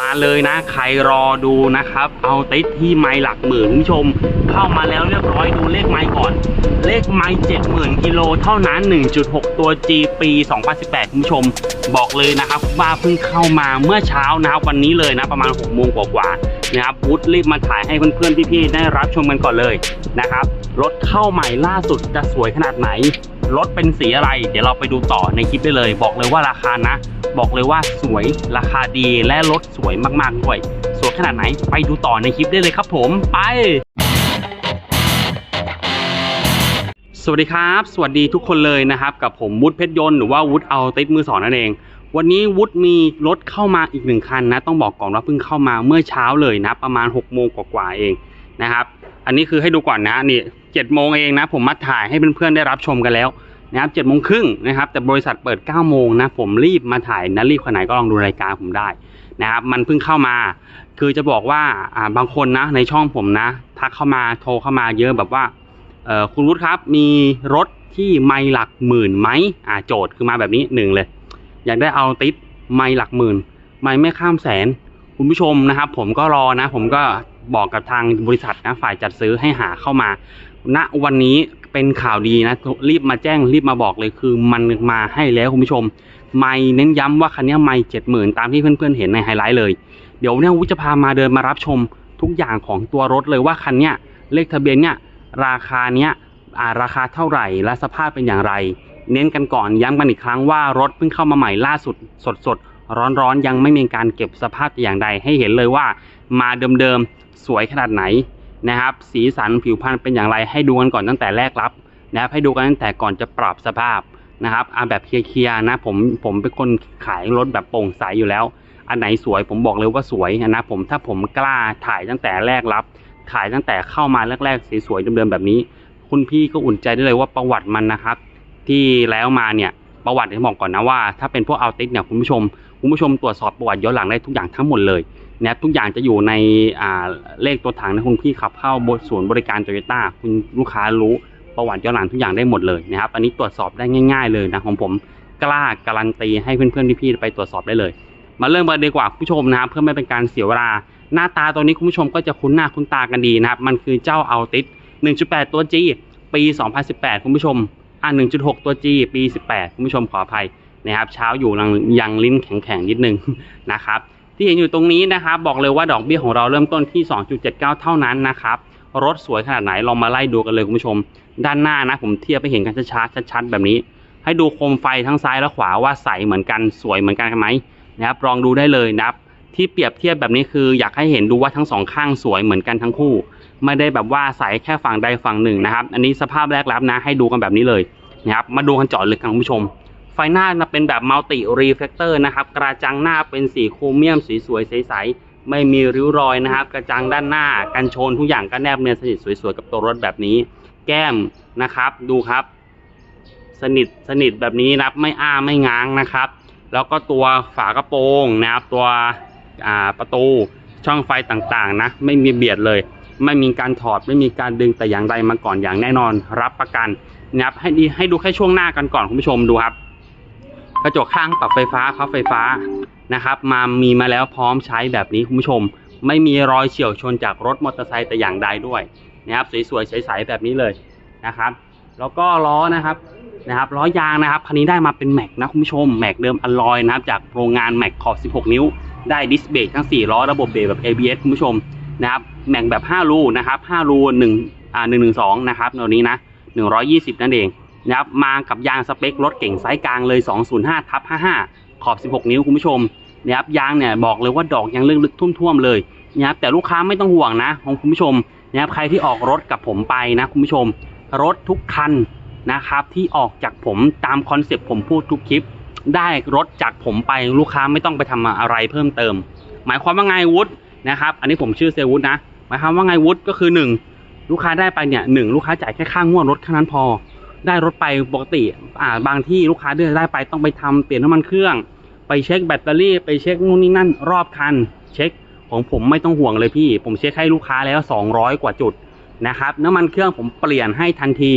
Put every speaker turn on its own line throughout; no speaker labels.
มาเลยนะ ใครรอดูนะครับ เอาติดที่ไม้หลักหมื่นคุณผู้ชม เข้ามาแล้วเรียบร้อยดูเลขไม้ก่อน เลขไม้70,000กิโลเท่านั้น 1.6 ตัว G ปี2018คุณผู้ชม บอกเลยนะครับว่าเพิ่งเข้ามาเมื่อเช้านะครับวันนี้เลยนะประมาณ6โมงกว่าๆนะครับพุทธรีบมาถ่ายให้เพื่อนๆพี่ๆได้รับชมกันก่อนเลยนะครับรถเข้าใหม่ล่าสุดจะสวยขนาดไหน รถเป็นสีอะไร เดี๋ยวเราไปดูต่อในคลิปได้เลย บอกเลยว่าราคานะ บอกเลยว่าสวยราคาดีและรถสวยมากๆด้วยสวยขนาดไหนไปดูต่อในคลิปได้เลยครับผมไปสวัสดีครับ สวัสดีทุกคนเลยนะครับ กับผมวุฒิเพชรยนต์หรือว่าวุฒิเอาติดมือสองนั่นเอง วันนี้วุฒิมีรถเข้ามาอีกหนึ่งคันนะ ต้องบอกก่อนว่าเพิ่งเข้ามาเมื่อเช้าเลยนะ ประมาณ6กโมงกว่าๆเอง นะครับ อันนี้คือให้ดูก่อนนะนี่เจ็ดโมงเองนะ ผมมาถ่ายให้เพื่อนๆได้รับชมกันแล้วนะครับเจ็ดโมงครึ่งนะครับ แต่บริษัทเปิด9ก้าโมงนะ ผมรีบมาถ่ายนะรีบขนาดไหนก็ลองดูรายการผมได้นะครับ มันเพิ่งเข้ามา คือจะบอกว่าอ่าบางคนนะในช่องผมนะทักเข้ามาโทรเข้ามาเยอะแบบว่าเออคุณวุฒิครับมีรถที่ไม่หลักหมื่นไหมอ่าโจทย์คือมาแบบนี้หนึ่งเลย อยากได้เอาติปไม่หลักหมื่น ไม่ไม่ข้ามแสน คุณผู้ชมนะครับ ผมก็รอนะ ผมก็ บอกกับทางบริษัทนะฝ่ายจัดซื้อให้หาเข้ามา ณวันนี้เป็นข่าวดีนะรีบมาแจ้งรีบมาบอกเลยคือมันมาให้แล้วคุณผู้ชม ไม่เน้นย้ำว่าคันนี้ไม่เจ็ดหมื่นตามที่เพื่อนๆเห็นในไฮไลท์เลย เดี๋ยวเนี่ยวุฒิจะพามาเดินมารับชมทุกอย่างของตัวรถเลยว่าคันเนี้ยเลขทะเบียนเนี่ยราคาเนี้ยอ่าราคาเท่าไหร่และสภาพเป็นอย่างไร เน้นกันก่อนย้ำกันอีกครั้งว่ารถเพิ่งเข้ามาใหม่ล่าสุดสดสด ร้อนร้อนๆยังไม่มีการเก็บสภาพอย่างใด ให้เห็นเลยว่ามาเดิมๆสวยขนาดไหนนะครับ สีสันผิวพรรณเป็นอย่างไรให้ดูกันก่อนตั้งแต่แรกรับนะครับให้ดูกันตั้งแต่ก่อนจะปรับสภาพนะครับเอาแบบเคลียร์ๆนะผมผมเป็นคนขายรถแบบโปร่งใสอยู่แล้ว อันไหนสวยผมบอกเลยว่าสวยนะผมถ้าผมกล้าถ่ายตั้งแต่แรกรับถ่ายตั้งแต่เข้ามาแรกๆสวยๆเดิมๆแบบนี้ คุณพี่ก็อุ่นใจได้เลยว่าประวัติมันนะครับ ที่แล้วมาเนี่ย ประวัติที่บอกก่อนนะว่าถ้าเป็นพวกเอาติสเนี่ยคุณผู้ชมคุณผู้ชมตรวจสอบประวัติย้อนหลังได้ทุกอย่างทั้งหมดเลยนะครับทุกอย่างจะอยู่ในอ่าเลขตัวถังนะคุณพี่ขับเข้าบนศูนย์บริการโตโยต้าคุณลูกค้ารู้ประวัติย้อนหลังทุกอย่างได้หมดเลยนะครับอันนี้ตรวจสอบได้ง่าย ๆ เลยนะของผมกล้าการันตีให้เพื่อนๆพี่ๆไปตรวจสอบได้เลย มาเริ่มกันดีกว่าคุณผู้ชมนะครับเพื่อไม่เป็นการเสียเวลา หน้าตาตัวนี้คุณผู้ชมก็จะคุ้นหน้าคุ้นตากันดีนะครับมันคือเจ้าเอาติส1.8 ตัว G ปี 2018 คุณผู้ชม อ่า1.6 ตัว G ปี 18 คุณผู้ชมขออภัยนะครับ เช้าอยู่ยังยังลิ้นแข็งๆ นิดนึงนะครับ ที่เห็นอยู่ตรงนี้นะครับ บอกเลยว่าดอกเบี้ยของเราเริ่มต้นที่ 2.79 เท่านั้นนะครับ รถสวยขนาดไหนลองมาไล่ดูกันเลยคุณผู้ชม ด้านหน้านะผมเทียบไปเห็นกันชัดๆชัดๆแบบนี้ ให้ดูโคมไฟทั้งซ้ายและขวาว่าใสเหมือนกันสวยเหมือนกันไหมนะครับลองดูได้เลยนะครับที่เปรียบเทียบแบบนี้คืออยากให้เห็นดูว่าทั้งสองข้างสวยเหมือนกันทั้งคู่ ไม่ได้แบบว่าใสแค่ฝั่งใดฝั่งหนึ่งนะครับ อันนี้สภาพแรกรับนะ ให้ดูกันแบบนี้เลยนะครับมาดูกันเจาะลึกกันคุณผู้ชม ไฟหน้าเป็นแบบมัลติรีเฟลเตอร์นะครับ กระจังหน้าเป็นสีโครเมียมสีสวยใสๆไม่มีริ้วรอยนะครับ กระจังด้านหน้ากันชนทุกอย่างก็แนบเนียนสนิทสวยๆกับตัวรถแบบนี้ แก้มนะครับ ดูครับ สนิทสนิทแบบนี้นะครับไม่อ้าไม่ง้างนะครับ แล้วก็ตัวฝากระโปรงนะครับ ตัวประตูช่องไฟต่างๆนะ ไม่มีเบียดเลย ไม่มีการถอดไม่มีการดึงแต่อย่างใดมาก่อนอย่างแน่นอนรับประกันนะครับให้ดีให้ดูแค่ช่วงหน้ากันก่อนคุณผู้ชมดูครับ กระจกข้างปรับไฟฟ้าพับไฟฟ้านะครับ มามีมาแล้วพร้อมใช้แบบนี้คุณผู้ชม ไม่มีรอยเฉี่ยวชนจากรถมอเตอร์ไซค์แต่อย่างใดด้วยนะครับสวยๆใสๆแบบนี้เลยนะครับ แล้วก็ล้อนะครับนะครับล้อยางนะครับคันนี้ได้มาเป็นแม็กนะคุณผู้ชมแม็กเดิมอลลอยนะครับจากโรงงานแม็กขอบ 16 นิ้ว ได้ดิสเบรกทั้ง 4 ล้อระบบเบรกแบบ ABS คุณผู้ชม นะครับแม็กแบบ 5 รูนะครับ5รู1อ่า112 นะครับตัวนี้นะ 120 นั่นเองนะครับมากับยางสเปครถเก่งไซส์กลางเลย 205ทับ55 ขอบ 16 นิ้วคุณผู้ชมนะครับยางเนี่ยบอกเลยว่าดอกยังลึกๆท่วมๆเลยนะครับแต่ลูกค้าไม่ต้องห่วงนะของคุณผู้ชมนะครับใครที่ออกรถกับผมไปนะคุณผู้ชม รถทุกคันนะครับที่ออกจากผมตามคอนเซปต์ผมพูดทุกคลิป ได้รถจากผมไปลูกค้าไม่ต้องไปทำอะไรเพิ่มเติม หมายความว่าไงวุฒิ นะครับ อันนี้ผมชื่อเซลวุฒินะหมายความว่าไงวุฒิก็คือหนึ่งลูกค้าได้ไปเนี่ยหนึ่งลูกค้าจ่ายแค่ค่างวดรถแค่นั้นพอ ได้รถไปปกติอ่าบางที่ลูกค้าเดินได้ไปต้องไปทำเปลี่ยนน้ำมันเครื่อง ไปเช็คแบตเตอรี่ไปเช็คนู่นนี่นั่นรอบคัน เช็คของผมไม่ต้องห่วงเลยพี่ ผมเช็คให้ลูกค้าแล้ว 200 กว่าจุดนะครับน้ำมันเครื่องผมเปลี่ยนให้ทันที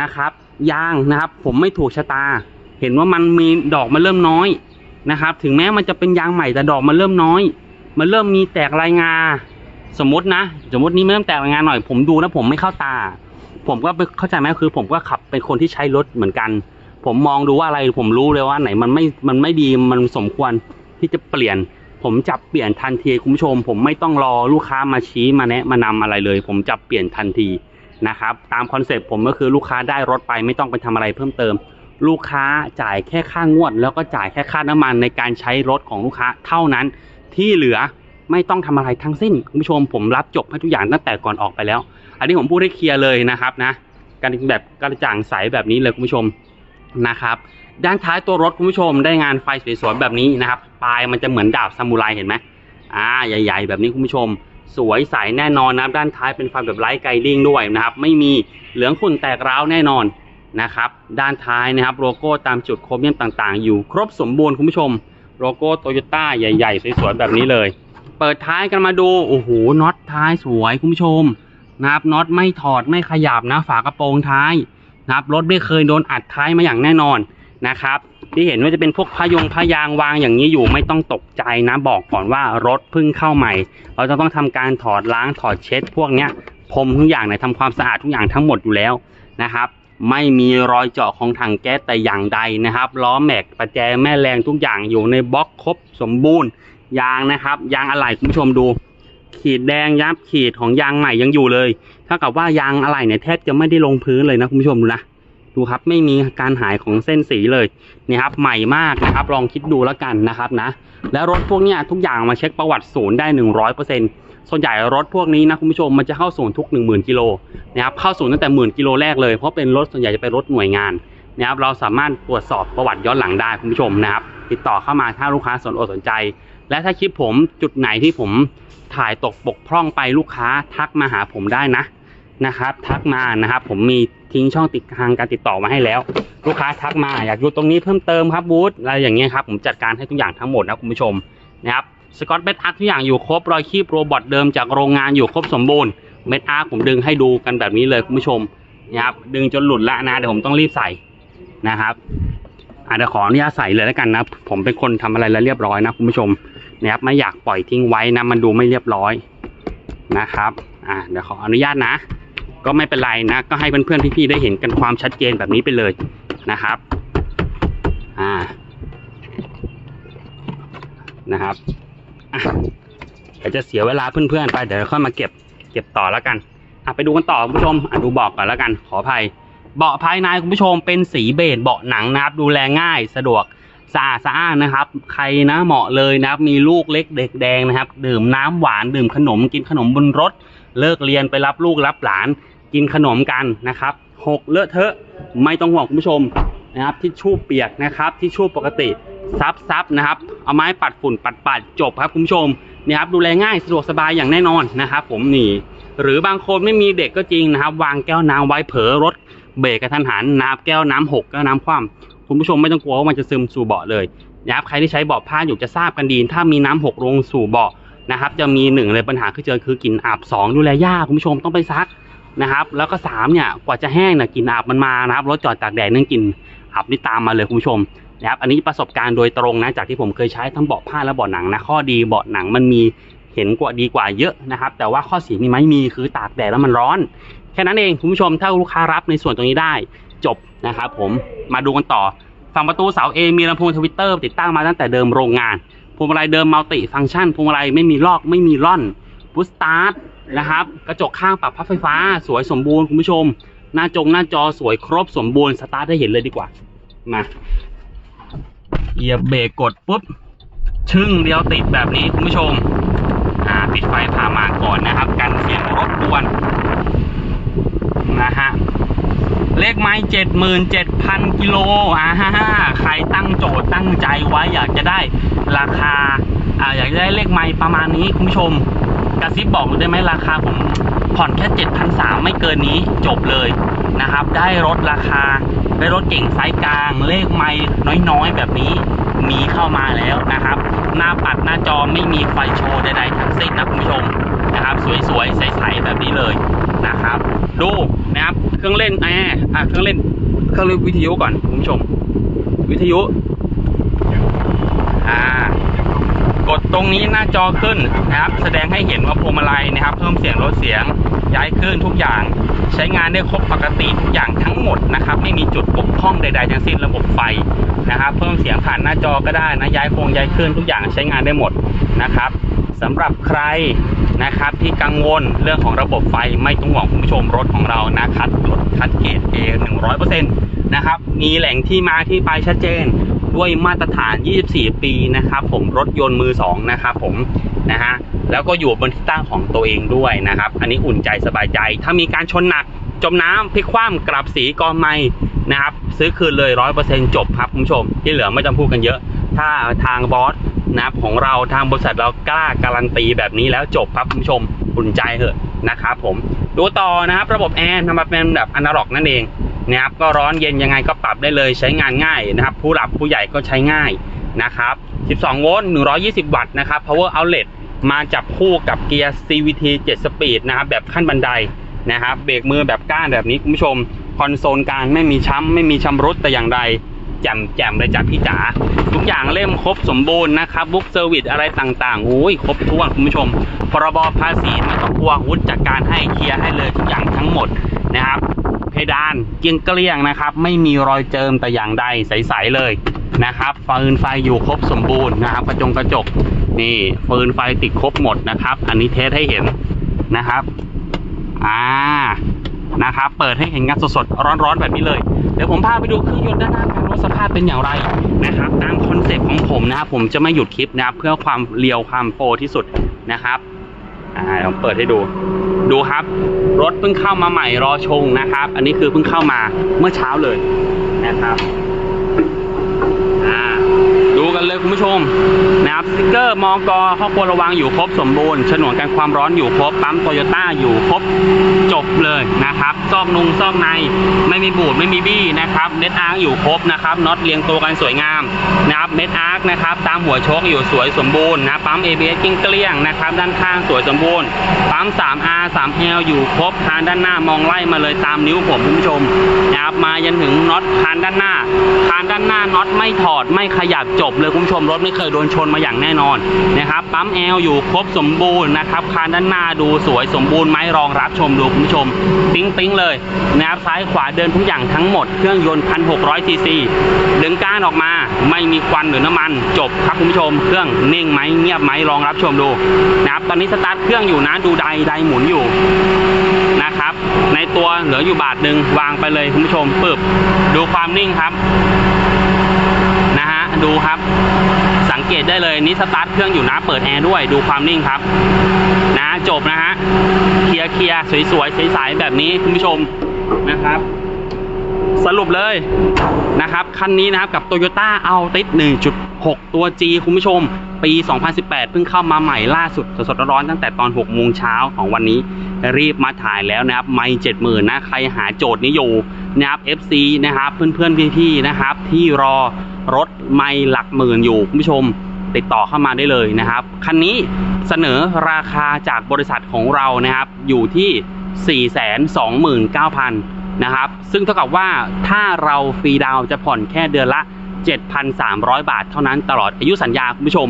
นะครับยางนะครับ ผมไม่ถูกชะตา เห็นว่ามันมีดอกมันเริ่มน้อยนะครับ ถึงแม้มันจะเป็นยางใหม่แต่ดอกมันเริ่มน้อย มันเริ่มมีแตกรายงานสมมตินะ สมมตินี้มันเริ่มแตกรายงานหน่อย ผมดูแล้วผมไม่เข้าตา ผมก็เข้าใจไหมคือ ผมก็ขับเป็นคนที่ใช้รถเหมือนกัน ผมมองดูว่าอะไรผมรู้เลยว่าไหนมันไม่ มันไม่ดีมันสมควรที่จะเปลี่ยน ผมจับเปลี่ยนทันทีคุณผู้ชม ผมไม่ต้องรอลูกค้ามาชี้มาแนะมานำอะไรเลย ผมจับเปลี่ยนทันทีนะครับตามคอนเซ็ปต์ผมก็คือลูกค้าได้รถไปไม่ต้องไปทำอะไรเพิ่มเติม ลูกค้าจ่ายแค่ค่างวด แล้วก็จ่ายแค่ค่าน้ำมันในการใช้รถของลูกค้าเท่านั้น ที่เหลือไม่ต้องทำอะไรทั้งสิ้นคุณผู้ชมผมรับจบให้ทุกอย่างตั้งแต่ก่อนออกไปแล้ว อันนี้ผมพูดให้เคลียร์เลยนะครับนะการแบบกระจ่างใสแบบนี้เลยคุณผู้ชมนะครับด้านท้ายตัวรถคุณผู้ชมได้งานไฟสวยๆแบบนี้นะครับปลายมันจะเหมือนดาบซามูไรเห็นไหมอ่าใหญ่ ๆ แบบนี้คุณผู้ชม สวยใสแน่นอนนะครับด้านท้ายเป็นไฟแบบไร้ไกดิ้งด้วยนะครับไม่มีเหลืองขุ่นแตกร้าวแน่นอนนะครับด้านท้ายนะครับโลโก้ตามจุดโครเมียมต่างๆ อยู่ครบสมบูรณ์คุณผู้ชม โลโก้โตโยต้าใหญ่ๆสวยๆแบบนี้เลย เปิดท้ายกันมาดูโอ้โหน็อตท้ายสวยคุณผู้ชมนะครับน็อตไม่ถอดไม่ขยับนะฝากระโปรงท้ายนะครับรถไม่เคยโดนอัดท้ายมาอย่างแน่นอนนะครับ ที่เห็นว่าจะเป็นพวกพยงพยางวางอย่างนี้อยู่ไม่ต้องตกใจนะบอกก่อนว่ารถเพิ่งเข้าใหม่ เราจะต้องทำการถอดล้างถอดเช็ด พวกเนี้ยพรมทุกอย่างเนี่ยทำความสะอาดทุกอย่างทั้งหมดอยู่แล้วนะครับ ไม่มีรอยเจาะของถังแก๊สแต่อย่างใดนะครับ ล้อแม็กประแจแม่แรงทุกอย่างอยู่ในบล็อกครบสมบูรณ์ ยางนะครับ ยางอะไหล่คุณผู้ชมดู ขีดแดงยับขีดของยางใหม่ยังอยู่เลยเท่ากับว่ายางอะไหล่เนี่ยแทบจะไม่ได้ลงพื้นเลยนะคุณผู้ชมดูนะดูครับไม่มีการหายของเส้นสีเลยนี่ครับใหม่มากนะครับ ลองคิดดูแล้วกันนะครับนะ แล้วรถพวกนี้ทุกอย่างมาเช็คประวัติศูนย์ได้หนึ่งร้อยเปอร์เซ็นต์ ส่วนใหญ่รถพวกนี้นะคุณผู้ชมมันจะเข้าศูนย์ทุกหนึ่งหมื่นกิโลนะครับเข้าศูนย์ตั้งแต่หมื่นกิโลแรกเลยเพราะเป็นรถส่วนใหญ่จะเป็นรถหน่วยงานนะครับเราสามารถตรวจสอบประวัติย้อนหลังได้คุณผู้ชมนะครับ ติดต่อเข้ามาถ้าลูกค้าสนอกสนใจ และถ้าคลิปผมจุดไหนที่ผมถ่ายตกบกพร่องไปลูกค้าทักมาหาผมได้นะนะครับ ทักมานะครับ ผมมีทิ้งช่องติดทางการติดต่อมาให้แล้ว ลูกค้าทักมาอยากอยู่ตรงนี้เพิ่มเติมครับบูธอะไรอย่างเงี้ยครับผมจัดการให้ทุกอย่างทั้งหมดนะคุณผู้ชมนะครับ สกอตเบดอาร์ทุกอย่างอยู่ครบรอยคีบโรบอทเดิมจากโรงงานอยู่ครบสมบูรณ์เม็ดอาร์ผมดึงให้ดูกันแบบนี้เลยคุณผู้ชมนะครับดึงจนหลุดละนะเดี๋ยวผมต้องรีบใส่นะครับอาจจะขออนุญาตใส่เลยแล้วกันนะผมเป็นคนทำอะไรแล้วเรียบร้อยนะคุณผู้ชมนะครับไม่อยากปล่อยทิ้งไว้นะมันดูไม่เรียบร้อยนะครับอ่าเดี๋ยวขออนุญาตนะ ก็ไม่เป็นไรนะ ก็ให้เพื่อนๆพี่ๆได้เห็นกันความชัดเจนแบบนี้ไปเลยนะครับอ่านะครับ อะเดี๋ยวจะเสียเวลาเพื่อนๆไปเดี๋ยวค่อยมาเก็บเก็บต่อแล้วกันอะไปดูกันต่อคุณผู้ชมอะดูเบอกก่อนแล้วกัน ขออภัย เบาะภายในคุณผู้ชมเป็นสีเบจเบาะหนังนะครับ ดูแลง่ายสะดวกสะอาดสะอ้านนะครับ ใครนะเหมาะเลยนะครับ มีลูกเล็กเด็กแดงนะครับ ดื่มน้ำหวานดื่มขนมกินขนมบนรถ เลิกเรียนไปรับลูกรับหลาน กินขนมกันนะครับหกเลอะเทอะไม่ต้องห่วงคุณผู้ชมนะครับที่ชู่เปียกนะครับที่ชู่ปกติ ซับซับนะครับ เอาไม้ปัดฝุ่นปัดปัดจบครับคุณผู้ชมนี่ครับดูแลง่ายสะดวกสบายอย่างแน่นอนนะครับ ผมนี่ หรือบางคนไม่มีเด็กก็จริงนะครับ วางแก้วน้ำไว้เผลอรถเบรกกระทันหันน้ำแก้วน้ำหกแก้วน้ำคว่ำคุณผู้ชมไม่ต้องกลัวว่ามันจะซึมสู่เบาะเลยนะครับใครที่ใช้เบาะผ้าอยู่จะทราบกันดี ถ้ามีน้ำหกลงสู่เบาะนะครับ จะมีหนึ่งเลยปัญหาคือเจอคือกลิ่นอับสองดูแลยากคุณผู้ชมต้องไปซักนะครับ แล้วก็สามเนี่ยกว่าจะแห้งเนี่ยกลิ่นอับมันมานะครับรถจอดตากแดดนั่งกลิ่นอับนี่ตามมาเลยคุณผู้ชม นะครับอันนี้ประสบการณ์โดยตรงนะจากที่ผมเคยใช้ทั้งเบาะผ้าและเบาะหนังนะข้อดีเบาะหนังมันมีเห็นกว่าดีกว่าเยอะนะครับ แต่ว่าข้อเสียมีไหมมีคือตากแดดแล้วมันร้อน แค่นั้นเองคุณผู้ชมถ้าลูกค้ารับในส่วนตรงนี้ได้จบนะครับผมมาดูกันต่อ ฝั่งประตูเสาเอมีลำโพงทวิตเตอร์ติดตั้งมาตั้งแต่เดิมโรงงานพวงมาลัยเดิมมัลติฟังก์ชันพวงมาลัยไม่มีลอกไม่มีร่อนพุชสตาร์ทนะครับกระจกข้างปรับพับไฟฟ้า สวยสมบูรณ์คุณผู้ชม หน้าจงหน้าจอสวยครบสมบูรณ์สตาร์ทให้เห็นเลยดีกว่ามา เหยียบเบรกกดปุ๊บ ชึ่งเดียวติดแบบนี้คุณผู้ชม อ่าปิดไฟผ่ามาก่อนนะครับ กันเสียงรบกวนนะฮะเลขไม้เจ็ดหมื่นเจ็ดพันกิโลอ่าฮ่าฮ่าใครตั้งโจทย์ตั้งใจไว้อยากจะได้ราคา อ่าอยากจะได้เลขไม้ประมาณนี้คุณผู้ชม กระซิบบอกได้ไหมราคาผมผ่อนแค่เจ็ดพันสามไม่เกินนี้จบเลยนะครับ ได้รถราคา ได้รถเก่งไซส์กลาง เลขไม่น้อยๆ แบบนี้มีเข้ามาแล้วนะครับ หน้าปัดหน้าจอไม่มีไฟโชว์ใดๆทั้งสิ้นนะคุณผู้ชมนะครับ สวยๆใสๆแบบนี้เลยนะครับ ดูนะครับเครื่องเล่นแอร์อะเครื่องเล่นเครื่องเล่นวิทยุก่อนคุณผู้ชม วิทยุอ่ากดตรงนี้หน้าจอขึ้นนะครับ แสดงให้เห็นว่าพวงมาลัยนะครับ เพิ่มเสียงลดเสียงย้ายขึ้นทุกอย่าง ใช้งานได้ครบปกติทุกอย่างทั้งหมดนะครับ ไม่มีจุดบกพร่องใดๆทั้งสิ้นระบบไฟนะครับ เพิ่มเสียงผ่านหน้าจอก็ได้นะย้ายโครงย้ายขึ้นทุกอย่างใช้งานได้หมดนะครับสำหรับใครนะครับที่กังวลเรื่องของระบบไฟไม่ต้องห่วงคุณผู้ชมรถของเรานะคัดรถคัดเกรด A 100%นะครับมีแหล่งที่มาที่ไปชัดเจนด้วยมาตรฐาน 24 ปีนะครับผมรถยนต์มือ 2 นะครับผม นะฮะแล้วก็อยู่บนที่ตั้งของตัวเองด้วยนะครับ อันนี้อุ่นใจสบายใจ ถ้ามีการชนหนักจมน้ำพลิกคว่ำกลับสีกอไม้นะครับ ซื้อคืนเลย100%จบครับคุณผู้ชม ที่เหลือไม่ต้องพูดกันเยอะ ถ้าทางบอสนะครับของเราทางบริษัทเรากล้าการันตีแบบนี้แล้วจบครับคุณผู้ชมอุ่นใจเถอะนะครับผมดูต่อนะครับ ระบบแอร์ทำมาเป็นแบบอนาล็อกนั่นเองนะครับก็ร้อนเย็นยังไงก็ปรับได้เลยใช้งานง่ายนะครับ ผู้หลับผู้ใหญ่ก็ใช้ง่ายนะครับ 12 โวลต์ 120 วัตต์นะครับ power outlet มาจับคู่กับเกียร์ CVT 7 speed นะครับ แบบขั้นบันไดนะครับ เบรกมือแบบก้านแบบนี้คุณผู้ชม คอนโซลกลางไม่มีช้ำ ไม่มีชำรุดแต่อย่างใดแจ่มแจ่มเลยจ้ะพี่จ๋าทุกอย่างเล่มครบสมบูรณ์นะครับบุ๊กเซอร์วิสอะไรต่างๆอุ้ยครบถ้วนคุณผู้ชมพรบภาษีไม่ต้องกลัววุฒิจัดการให้เคลียร์ให้เลยทุกอย่างทั้งหมดนะครับ เพดานเกลี้ยงเกลี้ยงนะครับ ไม่มีรอยเจิมแต่อย่างใดใสๆเลย นะครับฟืนไฟอยู่ครบสมบูรณ์นะครับ กระจงกระจกนี่ฟืนไฟติดครบหมดนะครับ อันนี้เทสให้เห็นนะครับอ่านะครับ เปิดให้เห็นกันสดๆร้อนๆแบบนี้เลย เดี๋ยวผมพาไปดูเครื่องยนต์ด้านหน้ากันว่าสภาพเป็นอย่างไรนะครับ ตามคอนเซ็ปต์ของผมนะครับ ผมจะไม่หยุดคลิปนะครับ เพื่อความเรียวความโปรที่สุดนะครับอ่าลองเปิดให้ดู ดูครับ รถเพิ่งเข้ามาใหม่รอชงนะครับ อันนี้คือเพิ่งเข้ามาเมื่อเช้าเลยนะครับอ่าดูกันเลยคุณ ผู้ชมนะครับสติกเกอร์มองกอข้อควรระวังอยู่ครบสมบูรณ์ฉนวนกันความร้อนอยู่ครบปั๊มโตโยต้าอยู่ครบจบเลยนะครับซอกนุงซอกในไม่มีบูดไม่มีบี้นะครับเน็ตอาร์อยู่ครบนะครับน็อตเรียงตัวกันสวยงามนะครับเน็ตอาร์นะครับตามหัวโชคอยู่สวยสมบูรณ์นะปั๊ม ABS กิ้งเกลี้ยงนะครับด้านข้างสวยสมบูรณ์ปั๊ม 3R 3L อยู่ครบคานด้านหน้ามองไล่มาเลยตามนิ้วผมคุณผู้ชมนะครับมายันถึงน็อตคานด้านหน้าคานด้านหน้าน็อตไม่ถอดไม่ขยับจบเลยคุณผู้ชมรถไม่เคยโดนชนมาอย่างแน่นอนนะครับปั๊ม L อลอยู่ครบสมบูรณ์นะครับคานด้านหน้าดูสวยสมบูรณ์ไม้รองรับชมดูคุณผู้ชม ปิ๊งปิ๊งเลยนะครับซ้ายขวาเดินทุกอย่างทั้งหมดเครื่องยนต์1,600ซีซีดึงก้านออกมาไม่มีควันหรือน้ำมัน จบครับคุณผู้ชม เครื่องนิ่งไหมเงียบไหมลองรับชมดูนะครับตอนนี้สตาร์ทเครื่องอยู่นะดูไดไดหมุนอยู่นะครับ ในตัวเหลืออยู่บาทหนึ่งวางไปเลยคุณผู้ชมปึ๊บดูความนิ่งครับ ดูครับ สังเกตได้เลยนี่สตาร์ทเครื่องอยู่นะ เปิดแอร์ด้วย ดูความนิ่งครับ นะจบนะฮะ เคลียร์เคลียร์สวยๆใสๆแบบนี้คุณผู้ชมนะครับ สรุปเลยนะครับ คันนี้นะครับกับ Toyota Altis 1.6 ตัว G คุณผู้ชม ปี 2018 เพิ่งเข้ามาใหม่ล่าสุดสดๆร้อนๆตั้งแต่ตอน 6 โมงเช้าของวันนี้ รีบมาถ่ายแล้วนะครับ ไม่70,000 นะ ใครหาโจทย์นี้อยู่นะครับ FC นะครับ เพื่อนๆ พี่ๆ นะครับ ที่รอ รถไม่หลักหมื่นอยู่คุณผู้ชมติดต่อเข้ามาได้เลยนะครับ คันนี้เสนอราคาจากบริษัทของเรานะครับ อยู่ที่ 429,000 นะครับ ซึ่งเท่ากับว่าถ้าเราฟรีดาวจะผ่อนแค่เดือนละ 7,300 บาทเท่านั้นตลอดอายุสัญญาคุณผู้ชม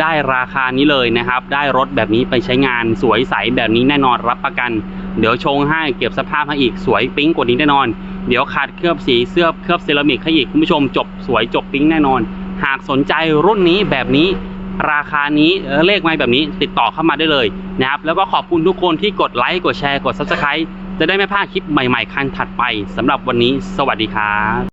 ได้ราคานี้เลยนะครับ ได้รถแบบนี้ไปใช้งานสวยใสแบบนี้แน่นอนรับประกัน เดี๋ยวชงให้เก็บสภาพให้อีกสวยปิ๊งกว่านี้แน่นอน เดี๋ยวขาดเคลือบสีเสื้อเคลือบเซรามิกให้อีกคุณผู้ชมจบสวยจบปิ้งแน่นอน หากสนใจรุ่นนี้แบบนี้ราคานี้เลขไม้แบบนี้ติดต่อเข้ามาได้เลยนะครับแล้วก็ขอบคุณทุกคนที่กดไลค์กดแชร์กด subscribe จะได้ไม่พลาดคลิปใหม่ๆครั้งถัดไปสำหรับวันนี้ สวัสดีครับ